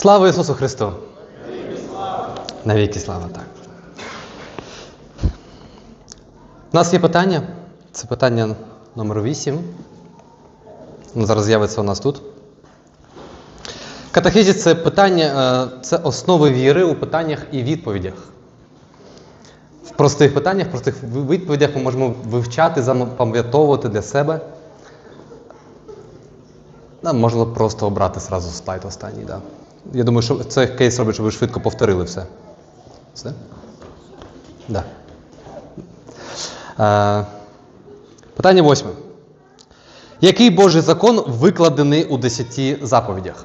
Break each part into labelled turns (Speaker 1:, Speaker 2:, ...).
Speaker 1: Слава Ісусу Христу! Навіки слава, так. У нас є питання. Це питання номер 8. Воно зараз з'явиться у нас тут. Катехизіс це питання, е, це основи віри у питаннях і відповідях. В простих питаннях, в простих відповідях ми можемо вивчати, запам'ятовувати для себе. Да, можна просто обрати зразу слайд останній. Да. Я думаю, що це кейс робить, щоб ви швидко повторили все. Все? Да. Е, питання восьме. Який Божий закон викладений у десяти заповідях?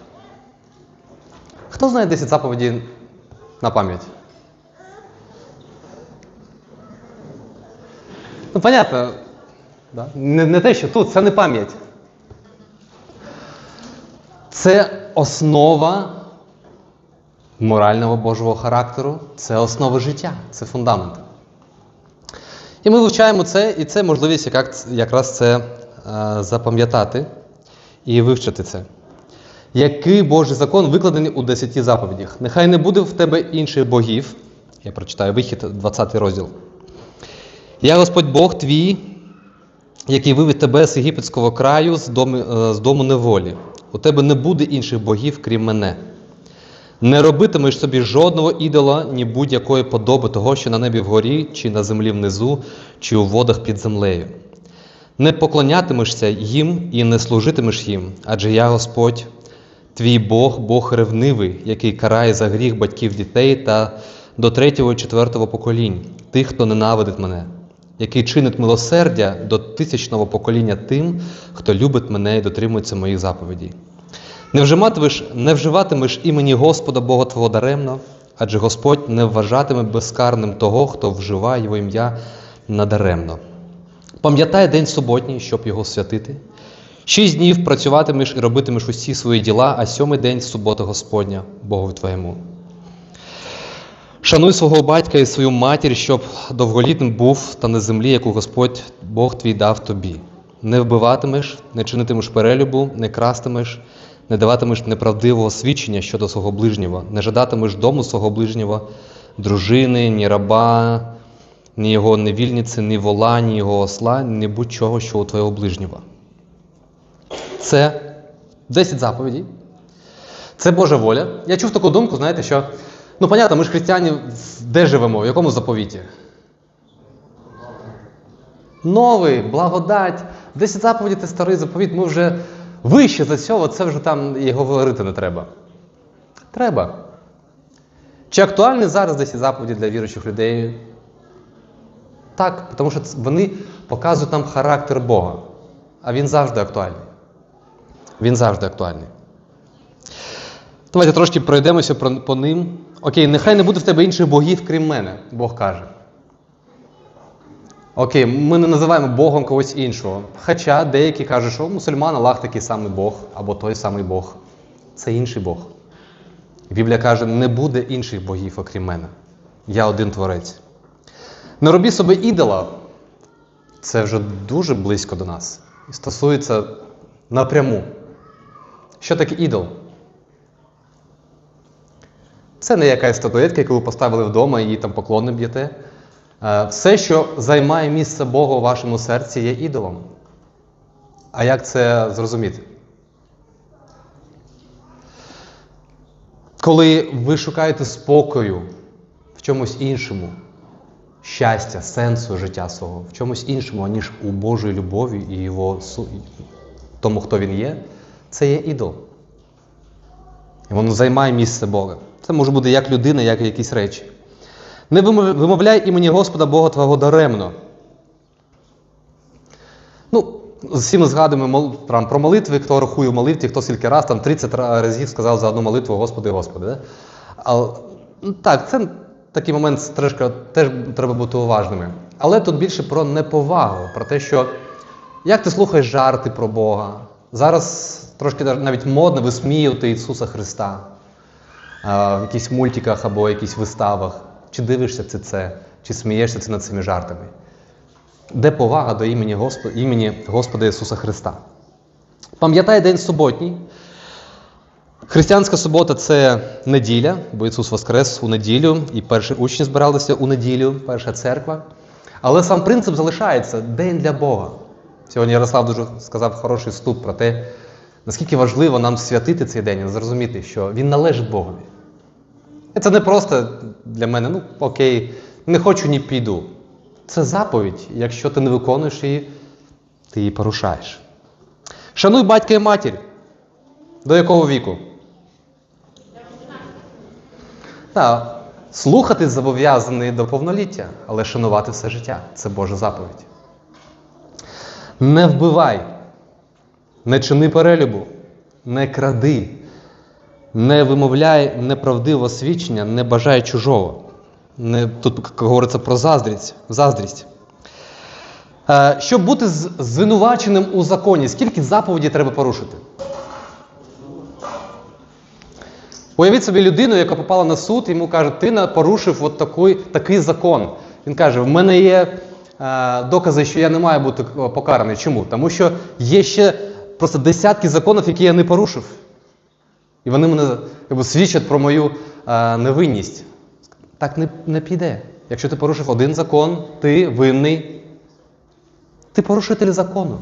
Speaker 1: Хто знає 10 заповідей на пам'ять? Ну, понятно. Да? Не, не те, що тут, це не пам'ять. Це основа морального Божого характеру, це основа життя, це фундамент. І ми вивчаємо це, і це можливість як, якраз це е, запам'ятати і вивчити це. Який Божий закон викладений у 10 заповідях? Нехай не буде в тебе інших богів. Я прочитаю вихід, 20 розділ. Я Господь Бог твій, який вивів тебе з єгипетського краю, з дому, е, з дому неволі. У тебе не буде інших богів, крім мене. Не робитимеш собі жодного ідола, ні будь-якої подоби того, що на небі вгорі, чи на землі внизу, чи у водах під землею. Не поклонятимешся їм і не служитимеш їм, адже я Господь, твій Бог, Бог ревнивий, який карає за гріх батьків дітей та до третього і четвертого поколінь, тих, хто ненавидить мене, який чинить милосердя до тисячного покоління тим, хто любить мене і дотримується моїх заповідей. Не вживатимеш, не вживатимеш імені Господа Бога Твого даремно, адже Господь не вважатиме безкарним того, хто вживає його ім'я надаремно. Пам'ятай день суботній, щоб його святити. Шість днів працюватимеш і робитимеш усі свої діла, а сьомий день субота Господня, Богу твоєму. Шануй свого батька і свою матір, щоб довголітним був та на землі, яку Господь Бог твій дав тобі. Не вбиватимеш, не чинитимеш перелюбу, не крастимеш, не даватимеш неправдивого свідчення щодо свого ближнього, не жадатимеш дому свого ближнього, дружини, ні раба, ні його невільниці, ні вола, ні його осла, ні будь-чого, що у твого ближнього. Це 10 заповідей. Це Божа воля. Я чув таку думку, знаєте, що, ну, понятно, ми ж християни де живемо, в якому заповіті? Новий, благодать. 10 заповідей це старий заповіт, ми вже вище за цього, це вже там його говорити не треба. Треба. Чи актуальні зараз 10 заповіді для віруючих людей? Так, тому що вони показують нам характер Бога. А він завжди актуальний. Він завжди актуальний. Давайте трошки пройдемося по ним. Окей, нехай не буде в тебе інших богів, крім мене, Бог каже. Окей, ми не називаємо Богом когось іншого. Хоча деякі кажуть, що мусульман Аллах такий самий Бог, або той самий Бог. Це інший Бог. Біблія каже, не буде інших богів, окрім мене. Я один творець. Не робі собі ідола. Це вже дуже близько до нас. І стосується напряму. Що таке ідол? Це не якась статуетка, яку ви поставили вдома і її там поклони б'єте. Все, що займає місце Бога у вашому серці, є ідолом. А як це зрозуміти? Коли ви шукаєте спокою в чомусь іншому, щастя, сенсу життя свого, в чомусь іншому, ніж у Божій любові і його тому, хто він є, це є ідол. І воно займає місце Бога. Це може бути як людина, як якісь речі. Не вимовляй імені Господа Бога Твого даремно. Ну, всі ми згадуємо про молитви, хто рахує в молитві, хто скільки раз, там 30 разів сказав за одну молитву Господи, Господи. Да? А, ну, так, це такий момент трошки, теж треба бути уважними. Але тут більше про неповагу, про те, що як ти слухаєш жарти про Бога. Зараз трошки навіть модно висміювати Ісуса Христа в якихось мультиках або якихось виставах. Чи дивишся це це, чи смієшся це над цими жартами? Де повага до імені Господа, імені Господа Ісуса Христа? Пам'ятай день суботній. Християнська субота це неділя, бо Ісус Воскрес у неділю, і перші учні збиралися у неділю, перша церква. Але сам принцип залишається день для Бога. Сьогодні Ярослав дуже сказав хороший вступ про те, наскільки важливо нам святити цей день і зрозуміти, що він належить Богові. І це не просто для мене, ну окей, не хочу, ні піду. Це заповідь. Якщо ти не виконуєш її, ти її порушаєш. Шануй батька і матір. До якого віку? Так, слухати зобов'язаний до повноліття, але шанувати все життя це Божа заповідь. Не вбивай, не чини перелюбу, не кради, не вимовляй неправдивого свідчення, не бажай чужого. Не, тут говориться про заздрість. заздрість. Е, щоб бути звинуваченим у законі, скільки заповідей треба порушити? Уявіть собі людину, яка попала на суд, йому кажуть, ти порушив от такий, такий закон. Він каже: в мене є е, докази, що я не маю бути е, покараний. Чому? Тому що є ще просто десятки законів, які я не порушив. І вони мене якби, свідчать про мою е, невинність. Так не, не піде. Якщо ти порушив один закон, ти винний. Ти порушитель закону.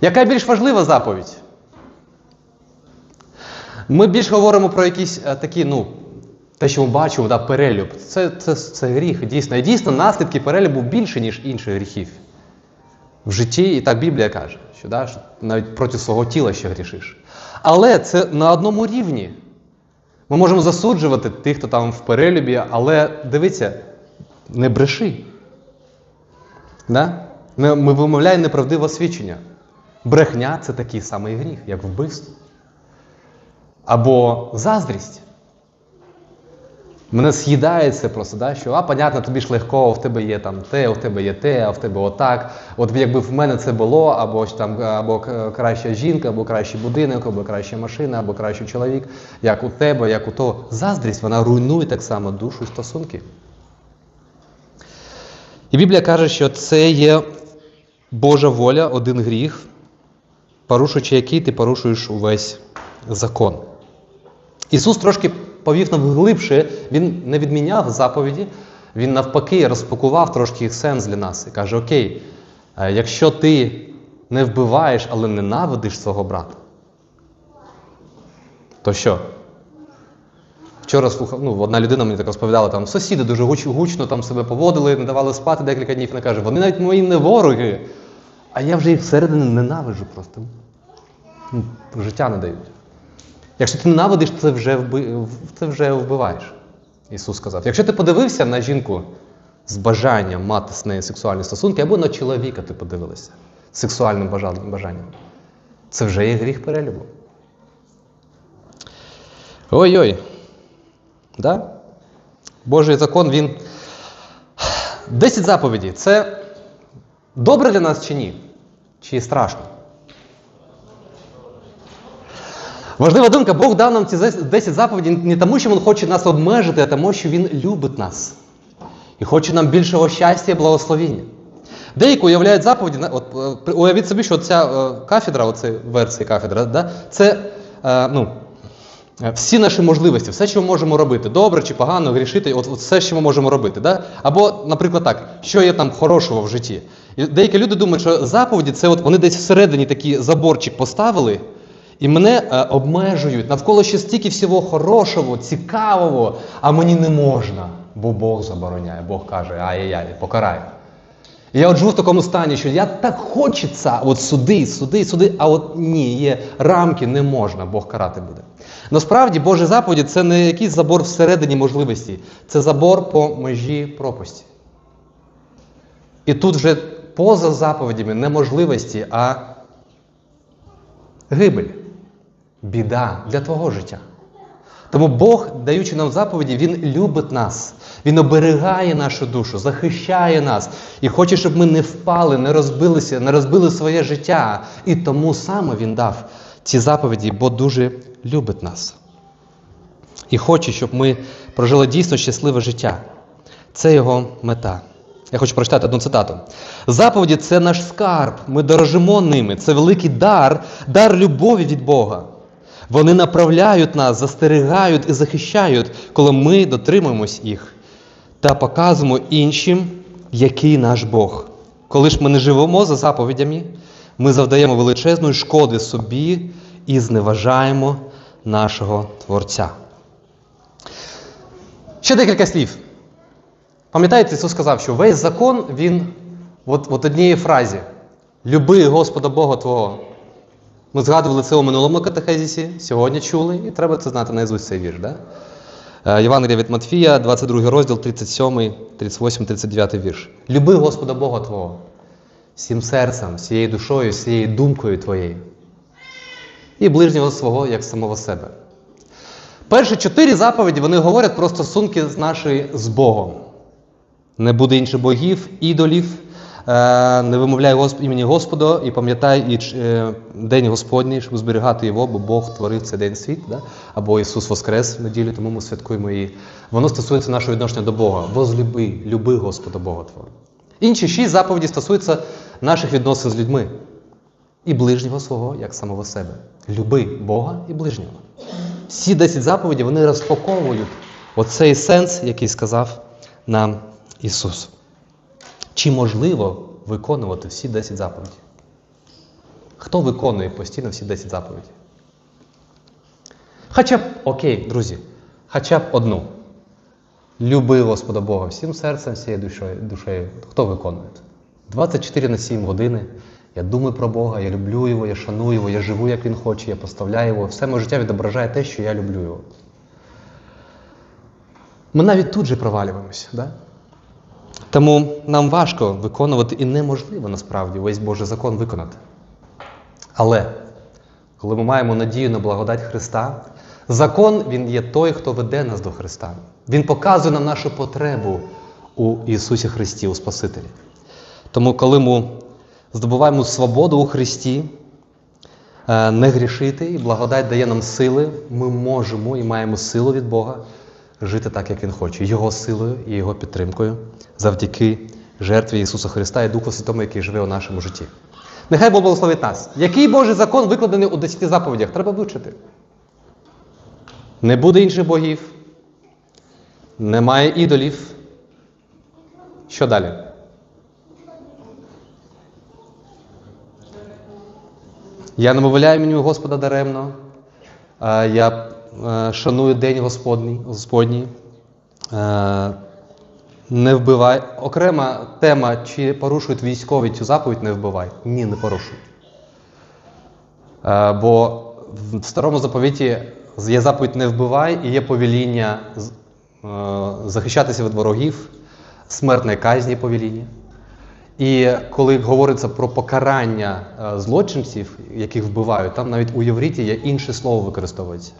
Speaker 1: Яка більш важлива заповідь? Ми більш говоримо про якісь е, такі, ну, те, що ми бачимо, да, перелюб. Це, це, це гріх, дійсно. І дійсно наслідки перелюбу більше, ніж інших гріхів. В житті, і так Біблія каже, що, да, що навіть проти свого тіла ще грішиш. Але це на одному рівні. Ми можемо засуджувати тих, хто там в перелюбі, але дивіться, не бреши. Да? Ми, вимовляємо неправдиве свідчення. Брехня це такий самий гріх, як вбивство. Або заздрість. Мене це просто, да? що а, понятно, тобі ж легко, в тебе є там те, в тебе є те, а в тебе отак. От якби в мене це було, або ж там або краща жінка, або кращий будинок, або краща машина, або кращий чоловік, як у тебе, як у того. Заздрість, вона руйнує так само душу і стосунки. І Біблія каже, що це є Божа воля, один гріх, порушуючи який ти порушуєш увесь закон. Ісус трошки повів нам глибше, Він не відміняв заповіді, Він навпаки розпакував трошки їх сенс для нас і каже: Окей, е, якщо ти не вбиваєш, але ненавидиш свого брата, то що? Вчора слухав, ну, одна людина мені так розповідала, там сусіди дуже гуч, гучно там себе поводили, не давали спати декілька днів. Вона каже, вони навіть мої не вороги, а я вже їх всередині ненавиджу просто. Життя не дають. Якщо ти ненавидиш, це вже, вби... це вже вбиваєш. Ісус сказав. Якщо ти подивився на жінку з бажанням мати з нею сексуальні стосунки, або на чоловіка ти подивилася з сексуальним бажанням, це вже є гріх перелюбу. Ой-ой. Да? Божий закон, він. Десять заповідей. Це добре для нас чи ні? Чи страшно? Важлива думка, Бог дав нам ці 10 заповідей не тому, що Він хоче нас обмежити, а тому, що Він любить нас. І хоче нам більшого щастя і благословіння. Деякі уявляють заповіді, от, е, уявіть собі, що ця е, кафедра, оце версія кафедра, да, це е, ну, всі наші можливості, все, що ми можемо робити, добре чи погано, грішити, от, от все, що ми можемо робити. Да? Або, наприклад, так, що є там хорошого в житті. І деякі люди думають, що заповіді це от вони десь всередині такий заборчик поставили, і мене е, обмежують. Навколо ще стільки всього хорошого, цікавого, а мені не можна, бо Бог забороняє, Бог каже, ай-яй-яй, покарай. І я от живу в такому стані, що я так хочеться, от суди, суди, суди, а от ні, є рамки, не можна, Бог карати буде. Насправді, Божі заповіді це не якийсь забор всередині можливості, це забор по межі пропасті. І тут вже поза заповідями не можливості, а гибель, біда для твого життя. Тому Бог, даючи нам заповіді, Він любить нас. Він оберігає нашу душу, захищає нас і хоче, щоб ми не впали, не розбилися, не розбили своє життя. І тому саме Він дав ці заповіді, бо дуже любить нас. І хоче, щоб ми прожили дійсно щасливе життя. Це його мета. Я хочу прочитати одну цитату. Заповіді це наш скарб. Ми дорожимо ними. Це великий дар, дар любові від Бога. Вони направляють нас, застерігають і захищають, коли ми дотримуємось їх та показуємо іншим, який наш Бог. Коли ж ми не живемо за заповідями, ми завдаємо величезної шкоди собі і зневажаємо нашого Творця. Ще декілька слів. Пам'ятаєте, Ісус сказав, що весь закон, він от, от однієї фразі: Люби Господа Бога Твого. Ми згадували це у минулому катехезісі, сьогодні чули, і треба це знати наизусть цей вірш. Да? Е, Євангелія від Матфія, 22 розділ, 37, 38, 39 вірш. Люби Господа Бога Твого всім серцем, всією душою, всією думкою твоєю. І ближнього свого як самого себе. Перші чотири заповіді вони говорять про стосунки з нашої з Богом. Не буде інших богів, ідолів, не вимовляй імені Господа і пам'ятай і е, День Господній, щоб зберігати його, бо Бог творив цей день світ, да? або Ісус Воскрес в неділю, тому ми святкуємо її. Воно стосується нашого відношення до Бога. Возлюби, люби Господа Бога Твого. Інші шість заповіді стосуються наших відносин з людьми і ближнього свого, як самого себе. Люби Бога і ближнього. Всі 10 заповідей вони розпаковують оцей сенс, який сказав нам Ісус. Чи можливо виконувати всі 10 заповідей? Хто виконує постійно всі 10 заповідей? Хоча б, окей, друзі, хоча б одну. Люби Господа Бога всім серцем, всією душею. душею. Хто виконує? 24 на 7 години. Я думаю про Бога, я люблю Його, я шаную Його, я живу, як Він хоче, я поставляю Його. Все моє життя відображає те, що я люблю Його. Ми навіть тут же провалюємося. Да? Тому нам важко виконувати і неможливо насправді весь Божий закон виконати. Але коли ми маємо надію на благодать Христа, закон Він є той, хто веде нас до Христа. Він показує нам нашу потребу у Ісусі Христі, у Спасителі. Тому, коли ми здобуваємо свободу у Христі, е, не грішити, і благодать дає нам сили, ми можемо і маємо силу від Бога жити так, як Він хоче, Його силою і Його підтримкою, завдяки жертві Ісуса Христа і Духу Святому, який живе у нашому житті. Нехай Бог благословить нас. Який Божий закон викладений у 10 заповідях? Треба вивчити. Не буде інших богів, немає ідолів. Що далі? Я не мовляю імені Господа даремно. Я е, шаную День Господній, Господній. Е, Не вбивай. Окрема тема, чи порушують військові цю заповідь, не вбивай. Ні, не порушують. Е, Бо в старому заповіті є заповідь не вбивай і є повеління захищатися від ворогів, смертної казні повеління. І коли говориться про покарання злочинців, яких вбивають, там навіть у євриті є інше слово використовується,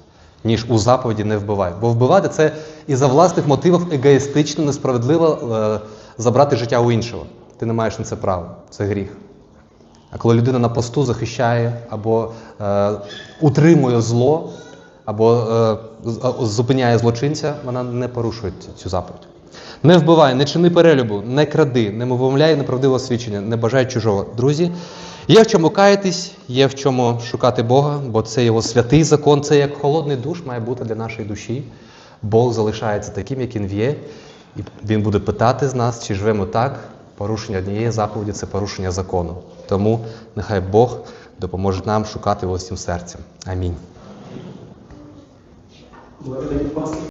Speaker 1: ніж у заповіді не вбивай. Бо вбивати це із-за власних мотивів егоїстично, несправедливо е, забрати життя у іншого. Ти не маєш на це права. Це гріх. А коли людина на посту захищає або е, утримує зло, або е, зупиняє злочинця, вона не порушує цю заповідь. Не вбивай, не чини перелюбу, не кради, не мовляй неправдивого свідчення, не бажай чужого. Друзі, є в чому каятись, є в чому шукати Бога, бо це його святий закон, це як холодний душ має бути для нашої душі. Бог залишається таким, яким він є, і Він буде питати з нас, чи живемо так. Порушення однієї заповіді це порушення закону. Тому нехай Бог допоможе нам шукати його всім серцем. Амінь.